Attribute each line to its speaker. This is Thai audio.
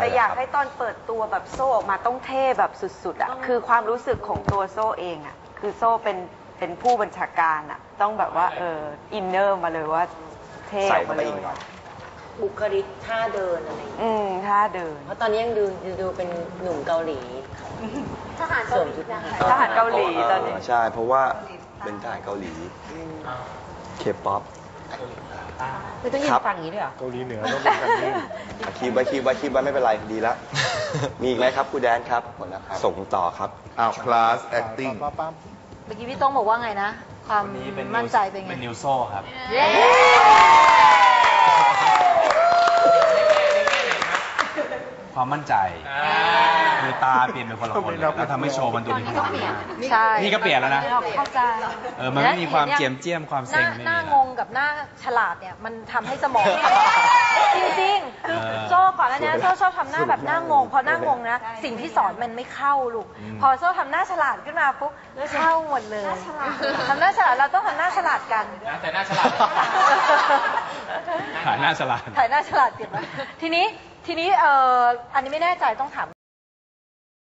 Speaker 1: แต่อยากให้ตอนเปิดตัวแบบโซ่ออกมาต้องเท่แบบสุดๆอะคือความรู้สึกของตัวโซ่เองอะคือโซ่เป็นเป็นผู้บัญชาการอะต้องแบบว่าเอออินเนอร์มาเลยว่าเท่อ
Speaker 2: ใส่
Speaker 1: อก
Speaker 2: เข้า
Speaker 1: มา
Speaker 2: ไป
Speaker 1: เล
Speaker 2: อีก
Speaker 1: ย
Speaker 2: หน่อย
Speaker 3: บุคลิกท่าเดินอะไรอย่างเงี้ย
Speaker 1: อืมท่าเดิน
Speaker 3: เพราะตอนนี้ยังดูดูเป็นหนุ่มเกาหลี
Speaker 4: ทหาร
Speaker 3: ส
Speaker 4: เกาว
Speaker 3: ม
Speaker 4: หลี
Speaker 3: ชุดทหาร
Speaker 1: ทหารเกาหลีตอนนี้
Speaker 2: ใช่ เพราะว่าเป็นทหารเกาหลีเคป๊อป
Speaker 3: ไม่ต้องยื
Speaker 2: ครั
Speaker 3: น
Speaker 2: บ
Speaker 3: ฟังอย่างนี้ด้วยเหรอ
Speaker 5: เกาหลีเหนือต้องเป็นแบบนี้
Speaker 2: อะคีบไว้คีบไว้คีบไว้ไม่เป็นไรดีละ มีอีกไหมครับครูแดนครับหมดแล้วครับส่งต่อครับ
Speaker 6: อ้าว class acting
Speaker 5: ปั๊บปั๊บ
Speaker 4: เมื่อกี้พี่โต้องบอกว่าไงนะ ความ
Speaker 7: วันนี้เป็น
Speaker 4: มั่นใจเป็นไง
Speaker 7: เป็นนิวโซ่ครับ
Speaker 4: เย้
Speaker 7: ความมั่นใจ คือตาเปลี่ยนเป็นคนละคนเลยแล้วทำให้โชว์มันดูมีความหน้า
Speaker 4: ใช่
Speaker 7: นี่ก็เปลี่ยนแล้วนะ
Speaker 4: เข้าใจ
Speaker 7: เออมันไม่มีความเจียมเจียมความ
Speaker 4: ห
Speaker 7: เซ็
Speaker 4: น้าง
Speaker 7: ไม่
Speaker 4: ห
Speaker 7: มี
Speaker 4: น้า
Speaker 7: แล้ว
Speaker 4: งงกับหน้าฉลาดเนี่ยมันทำให้สมอง จริงๆคือ
Speaker 7: เออ
Speaker 4: โซ่ก่อนแล้วเนี่ยโซ่ชอบทำหน้าแบบหน้างง พอหน้างงนะสิ่งที่สอนมันไม่เข้าลูก
Speaker 7: อืม
Speaker 4: พอโซ่ทำหน้าฉลาดขึ้นมาปุ๊บเข้าหมดเลยทำหน้าฉลาดเราต้องทำหน้าฉลาดกัน
Speaker 7: แต่หน้าฉลาดถ่ายหน้าฉลาด
Speaker 4: ถ่ายหน้าฉลาดเก็บไว้ทีนี้ทีนี้เอ่ออันนี้ไม่แน่ใจต้องถาม